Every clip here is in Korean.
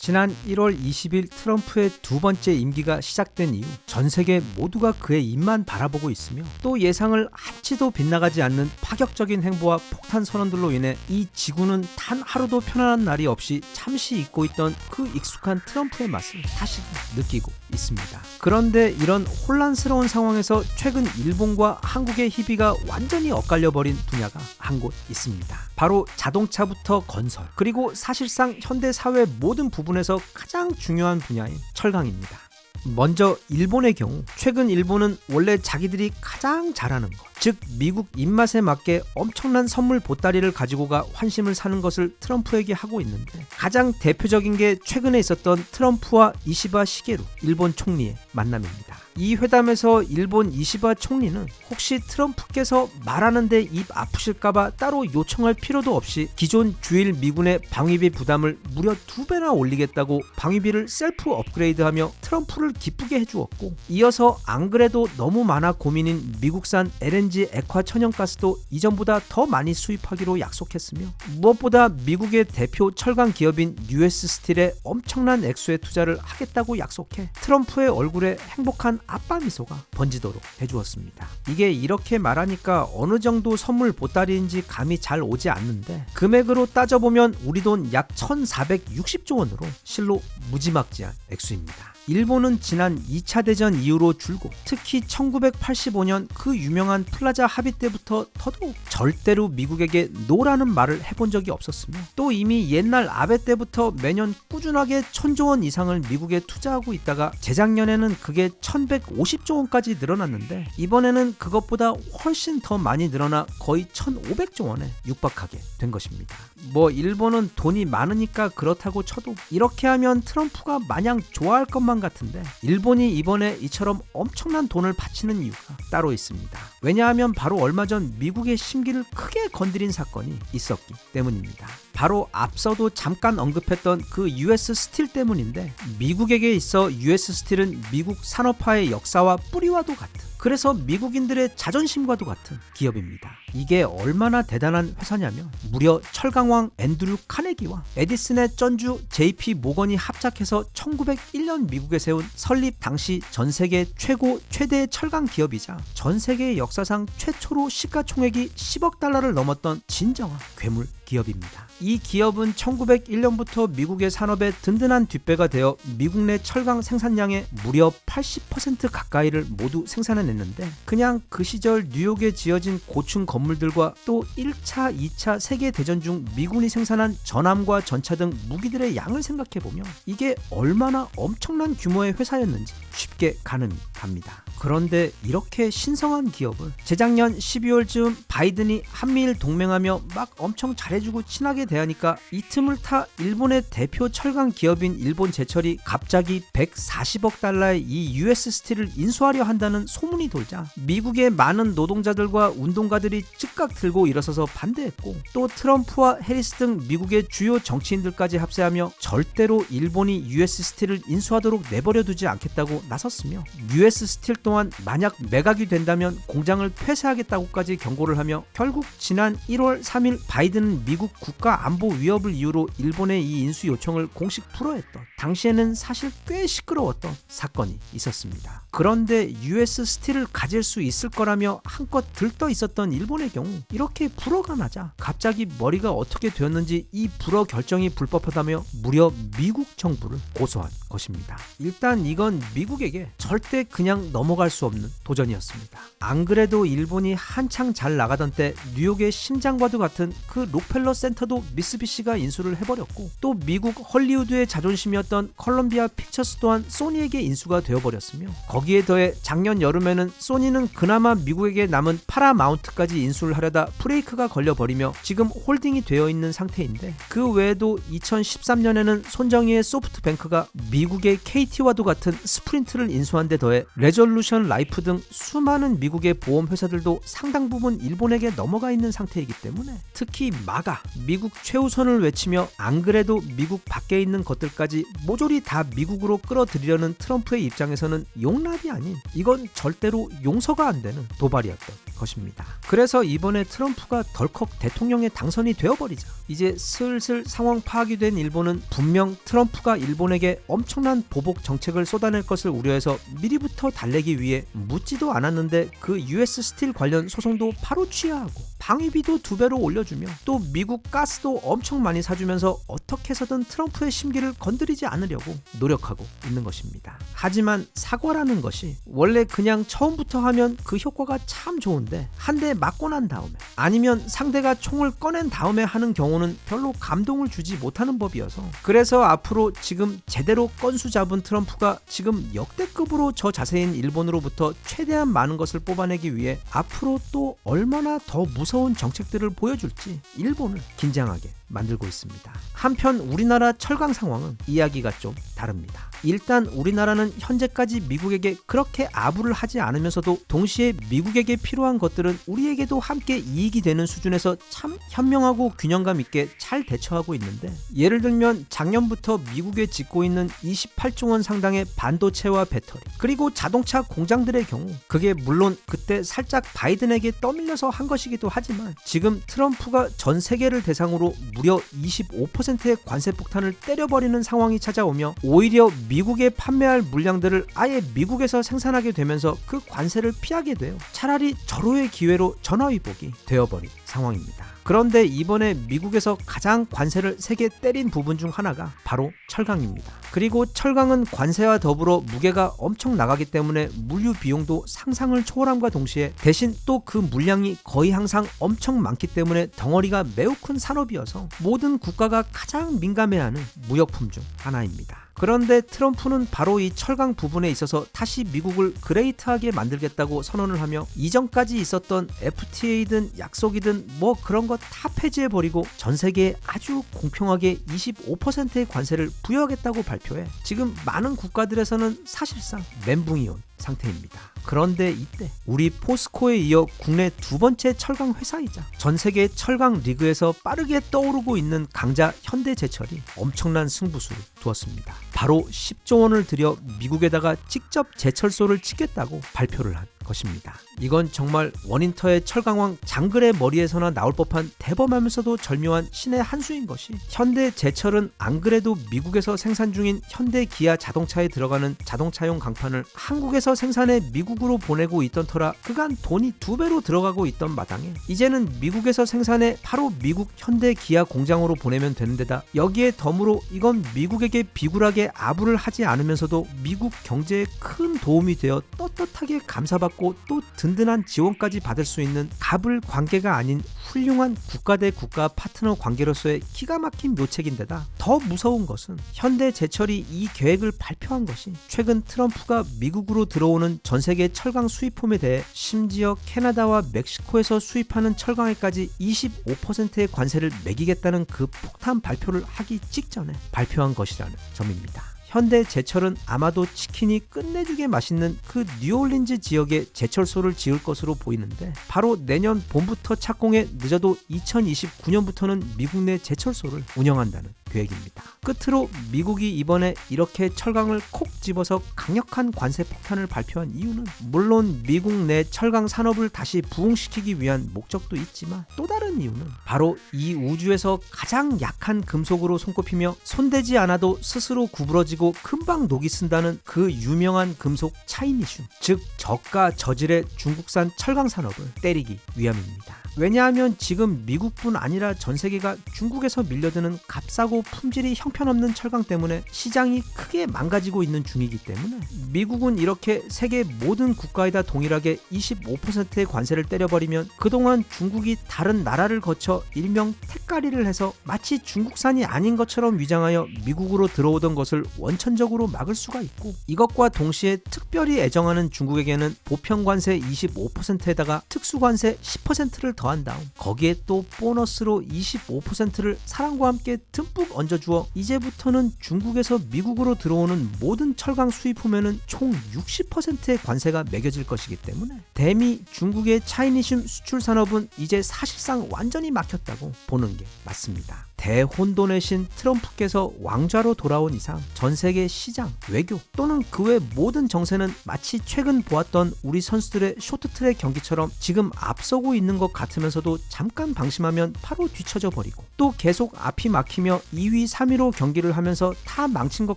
지난 1월 20일 트럼프의 두 번째 임기가 시작된 이후 전 세계 모두가 그의 입만 바라보고 있으며 또 예상을 한치도 빗나가지 않는 파격적인 행보와 폭탄 선언들로 인해 이 지구는 단 하루도 편안한 날이 없이 잠시 잊고 있던 그 익숙한 트럼프의 맛을 다시 느끼고 있습니다. 그런데 이런 혼란스러운 상황에서 최근 일본과 한국의 희비가 완전히 엇갈려 버린 분야가 한 곳 있습니다. 바로 자동차부터 건설 그리고 사실상 현대 사회 모든 부분에서 가장 중요한 분야인 철강입니다. 먼저 일본의 경우 최근 일본은 원래 자기들이 가장 잘하는 것, 즉 미국 입맛에 맞게 엄청난 선물 보따리를 가지고 가 환심을 사는 것을 트럼프에게 하고 있는데 가장 대표적인 게 최근에 있었던 트럼프와 이시바 시게루 일본 총리의 만남입니다. 이 회담에서 일본 이시바 총리는 혹시 트럼프께서 말하는데 입 아프실까봐 따로 요청할 필요도 없이 기존 주일 미군의 방위비 부담을 무려 두 배나 올리겠다고 방위비를 셀프 업그레이드하며 트럼프를 기쁘게 해주었고 이어서 안 그래도 너무 많아 고민인 미국산 LNG 액화 천연가스도 이전보다 더 많이 수입하기로 약속했으며 무엇보다 미국의 대표 철강 기업인 US 스틸에 엄청난 액수의 투자를 하겠다고 약속해 트럼프의 얼굴에 행복한 아빠 미소가 번지도록 해주었습니다. 이게 이렇게 말하니까 어느 정도 선물 보따리인지 감이 잘 오지 않는데 금액으로 따져보면 우리 돈 약 1460조 원으로 실로 무지막지한 액수입니다. 일본은 지난 2차 대전 이후로 줄고 특히 1985년 그 유명한 플라자 합의 때부터 더더욱 절대로 미국에게 노라는 말을 해본 적이 없었으며 또 이미 옛날 아베 때부터 매년 꾸준하게 천조 원 이상을 미국에 투자하고 있다가 재작년에는 그게 1150조 원까지 늘어났는데 이번에는 그것보다 훨씬 더 많이 늘어나 거의 1500조 원에 육박하게 된 것입니다. 뭐 일본은 돈이 많으니까 그렇다고 쳐도 이렇게 하면 트럼프가 마냥 좋아할 것만 같은데 일본이 이번에 이처럼 엄청난 돈을 바치는 이유가 따로 있습니다. 왜냐하면 바로 얼마 전 미국의 심기를 크게 건드린 사건이 있었기 때문입니다. 바로 앞서도 잠깐 언급했던 그 US 스틸 때문인데 미국에게 있어 US 스틸은 미국 산업화의 역사와 뿌리와도 같은 그래서 미국인들의 자존심과도 같은 기업입니다. 이게 얼마나 대단한 회사냐면 무려 철강왕 앤드류 카네기와 에디슨의 전주 JP 모건이 합작해서 1901년 미국에 세운 설립 당시 전 세계 최고 최대의 철강 기업이자 전 세계 역사상 최초로 시가총액이 10억 달러를 넘었던 진정한 괴물 기업입니다. 이 기업은 1901년부터 미국의 산업의 든든한 뒷배가 되어 미국 내 철강 생산량의 무려 80% 가까이를 모두 생산해냈는데 그냥 그 시절 뉴욕에 지어진 고층 건물들과 또 1차, 2차 세계 대전 중 미군이 생산한 전함과 전차 등 무기들의 양을 생각해 보면 이게 얼마나 엄청난 규모의 회사였는지 쉽게 가늠이 갑니다. 그런데 이렇게 신성한 기업을 재작년 12월쯤 바이든이 한미일 동맹하며 막 엄청 잘해 주고 친하게 대하니까 이 틈을 타 일본의 대표 철강 기업인 일본 제철이 갑자기 140억 달러의 이 US 스틸을 인수하려 한다는 소문이 돌자 미국의 많은 노동자들과 운동가들이 즉각 들고 일어서서 반대했고 또 트럼프와 해리스 등 미국의 주요 정치인들까지 합세하며 절대로 일본이 US 스틸을 인수하도록 내버려 두지 않겠다고 나섰으며 US 스틸 또한 만약 매각이 된다면 공장을 폐쇄하겠다고까지 경고를 하며 결국 지난 1월 3일 바이든은 미국 국가 안보 위협을 이유로 일본의 이 인수 요청을 공식 불허했던 당시에는 사실 꽤 시끄러웠던 사건이 있었습니다. 그런데 US 스틸을 가질 수 있을 거라며 한껏 들떠 있었던 일본의 경우 이렇게 불허가 나자 갑자기 머리가 어떻게 되었는지 이 불허 결정이 불법하다며 무려 미국 정부를 고소한 것입니다. 일단 이건 미국에게 절대 그냥 넘어갈 수 없는 도전이었습니다. 안 그래도 일본이 한창 잘 나가던 때 뉴욕의 심장과도 같은 그 록펠러 센터도 미쓰비시가 인수를 해버렸고 또 미국 헐리우드의 자존심이었던 컬럼비아 픽처스 또한 소니에게 인수가 되어버렸으며 거기에 더해 작년 여름에는 소니는 그나마 미국에게 남은 파라마운트까지 인수를 하려다 브레이크가 걸려버리며 지금 홀딩이 되어 있는 상태인데 그 외에도 2013년에는 손정희의 소프트뱅크가 미국의 KT와도 같은 스프린트를 인수한 데 더해 레졸루션 라이프 등 수많은 미국의 보험 회사들도 상당 부분 일본에게 넘어가 있는 상태이기 때문에 특히 마가 미국 최우선을 외치며 안 그래도 미국 밖에 있는 것들까지 모조리 다 미국으로 끌어들이려는 트럼프의 입장에서는 용납이 아닌 이건 절대로 용서가 안 되는 도발이었던 것입니다. 그래서 이번에 트럼프가 덜컥 대통령에 당선이 되어버리자 이제 슬슬 상황 파악이 된 일본은 분명 트럼프가 일본에게 엄청난 보복 정책을 쏟아낼 것을 우려해서 미리부터 달래기 위해 묻지도 않았는데 그 US 스틸 관련 소송도 바로 취하하고 방위비도 두 배로 올려주며 또 미국 가스도 엄청 많이 사주면서 어떻게 해서든 트럼프의 심기를 건드리지 않으려고 노력하고 있는 것입니다. 하지만 사과라는 것이 원래 그냥 처음부터 하면 그 효과가 참 좋은데 한 대 맞고 난 다음에 아니면 상대가 총을 꺼낸 다음에 하는 경우는 별로 감동을 주지 못하는 법이어서 그래서 앞으로 지금 제대로 건수 잡은 트럼프가 지금 역대급으로 저 자세인 일본으로부터 최대한 많은 것을 뽑아내기 위해 앞으로 또 얼마나 더 무서운 정책들을 보여줄지 일본을 긴장하게 만들고 있습니다. 한편 우리나라 철강 상황은 이야기가 좀 다릅니다. 일단 우리나라는 현재까지 미국에게 그렇게 아부를 하지 않으면서도 동시에 미국에게 필요한 것들은 우리에게도 함께 이익이 되는 수준에서 참 현명하고 균형감 있게 잘 대처하고 있는데 예를 들면 작년부터 미국에 짓고 있는 28조 원 상당의 반도체와 배터리 그리고 자동차 공장들의 경우 그게 물론 그때 살짝 바이든에게 떠밀려서 한 것이기도 하지만 지금 트럼프가 전 세계를 대상으로 무려 25%의 관세 폭탄을 때려버리는 상황이 찾아오며 오히려 미국에 판매할 물량들을 아예 미국에서 생산하게 되면서 그 관세를 피하게 돼요. 차라리 절호의 기회로 전화위복이 되어버린 상황입니다. 그런데 이번에 미국에서 가장 관세를 세게 때린 부분 중 하나가 바로 철강입니다. 그리고 철강은 관세와 더불어 무게가 엄청 나가기 때문에 물류 비용도 상상을 초월함과 동시에 대신 또 그 물량이 거의 항상 엄청 많기 때문에 덩어리가 매우 큰 산업이어서 모든 국가가 가장 민감해하는 무역품 중 하나입니다. 그런데 트럼프는 바로 이 철강 부분에 있어서 다시 미국을 그레이트하게 만들겠다고 선언을 하며 이전까지 있었던 FTA든 약속이든 뭐 그런 거다 폐지해버리고 전 세계에 아주 공평하게 25%의 관세를 부여하겠다고 발표해 지금 많은 국가들에서는 사실상 멘붕이 온 상태입니다. 그런데 이때 우리 포스코에 이어 국내 두 번째 철강 회사이자 전 세계 철강 리그에서 빠르게 떠오르고 있는 강자 현대제철이 엄청난 승부수를 두었습니다. 바로 10조 원을 들여 미국에다가 직접 제철소를 짓겠다고 발표를 한 것입니다. 이건 정말 원인터의 철강왕 장글의 머리에서나 나올 법한 대범하면서도 절묘한 신의 한 수인 것이 현대 제철은 안 그래도 미국에서 생산 중인 현대 기아 자동차에 들어가는 자동차용 강판을 한국에서 생산해 미국으로 보내고 있던 터라 그간 돈이 두 배로 들어가고 있던 마당에 이제는 미국에서 생산해 바로 미국 현대 기아 공장으로 보내면 되는 데다 여기에 덤으로 이건 미국에게 비굴하게 아부를 하지 않으면서도 미국 경제에 큰 도움이 되어 떳떳하게 감사받고 또 든든한 지원까지 받을 수 있는 갑을 관계가 아닌 훌륭한 국가 대 국가 파트너 관계로서의 기가 막힌 묘책인데다 더 무서운 것은 현대 제철이 이 계획을 발표한 것이 최근 트럼프가 미국으로 들어오는 전 세계 철강 수입품에 대해 심지어 캐나다와 멕시코에서 수입하는 철강에까지 25%의 관세를 매기겠다는 그 폭탄 발표를 하기 직전에 발표한 것이라는 점입니다. 현대 제철은 아마도 치킨이 끝내주게 맛있는 그 뉴올린즈 지역에 제철소를 지을 것으로 보이는데 바로 내년 봄부터 착공해 늦어도 2029년부터는 미국 내 제철소를 운영한다는 계획입니다. 끝으로 미국이 이번에 이렇게 철강을 콕 집어서 강력한 관세 폭탄을 발표한 이유는 물론 미국 내 철강 산업을 다시 부흥시키기 위한 목적도 있지만 또 다른 이유는 바로 이 우주에서 가장 약한 금속으로 손꼽히며 손대지 않아도 스스로 구부러지고 금방 녹이 쓴다는 그 유명한 금속 차이니슘 즉 저가 저질의 중국산 철강 산업을 때리기 위함입니다. 왜냐하면 지금 미국뿐 아니라 전 세계가 중국에서 밀려드는 값싸고 품질이 형편없는 철강 때문에 시장이 크게 망가지고 있는 중이기 때문에 미국은 이렇게 세계 모든 국가에다 동일하게 25%의 관세를 때려버리면 그동안 중국이 다른 나라를 거쳐 일명 택가리를 해서 마치 중국산이 아닌 것처럼 위장하여 미국으로 들어오던 것을 원천적으로 막을 수가 있고 이것과 동시에 특별히 애정하는 중국에게는 보편 관세 25%에다가 특수 관세 10%를 더한 다음 거기에 또 보너스로 25%를 사랑과 함께 듬뿍 쭉 얹어주어 이제부터는 중국에서 미국으로 들어오는 모든 철강 수입품에는 총 60%의 관세가 매겨질 것이기 때문에 대미 중국의 차이니즘 수출 산업은 이제 사실상 완전히 막혔다고 보는 게 맞습니다. 대혼돈의 신 트럼프께서 왕좌로 돌아온 이상 전 세계 시장, 외교 또는 그 외 모든 정세는 마치 최근 보았던 우리 선수들의 쇼트트랙 경기처럼 지금 앞서고 있는 것 같으면서도 잠깐 방심하면 바로 뒤처져 버리고 또 계속 앞이 막히며 2위, 3위로 경기를 하면서 다 망친 것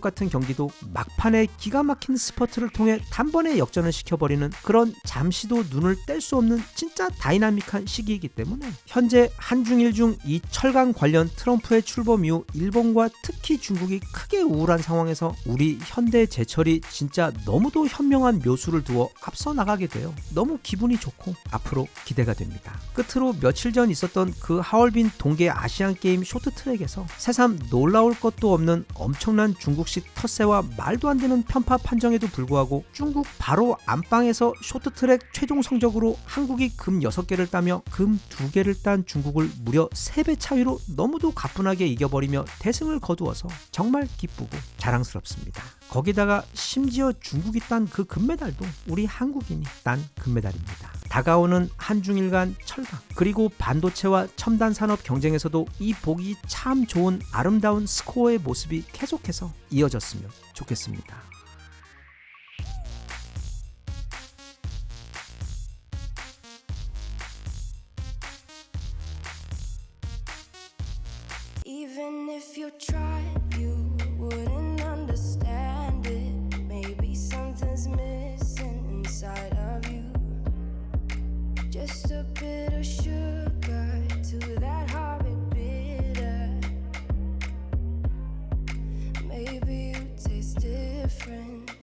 같은 경기도 막판에 기가 막힌 스퍼트를 통해 단번에 역전을 시켜버리는 그런 잠시도 눈을 뗄 수 없는 진짜 다이나믹한 시기이기 때문에 현재 한중일 중 이 철강 관련 트럼프의 출범 이후 일본과 특히 중국이 크게 우울한 상황에서 우리 현대 제철이 진짜 너무도 현명한 묘수를 두어 앞서 나가게 되어 너무 기분이 좋고 앞으로 기대가 됩니다. 끝으로 며칠 전 있었던 그 하얼빈 동계 아시안 게임 쇼트트랙에서 새삼 놀라울 것도 없는 엄청난 중국식 텃세와 말도 안 되는 편파 판정에도 불구하고 중국 바로 안방에서 쇼트트랙 최종 성적으로 한국이 금 6개를 따며 금 2개를 딴 중국을 무려 3배 차이로 너무도 가뿐하게 이겨버리며 대승을 거두어서 정말 기쁘고 자랑스럽습니다. 거기다가 심지어 중국이 딴 그 금메달도 우리 한국인이 딴 금메달입니다. 다가오는 한중일 간 철강 그리고 반도체와 첨단 산업 경쟁에서도 이 보기 참 좋은 아름다운 스코어의 모습이 계속해서 이어졌으면 좋겠습니다.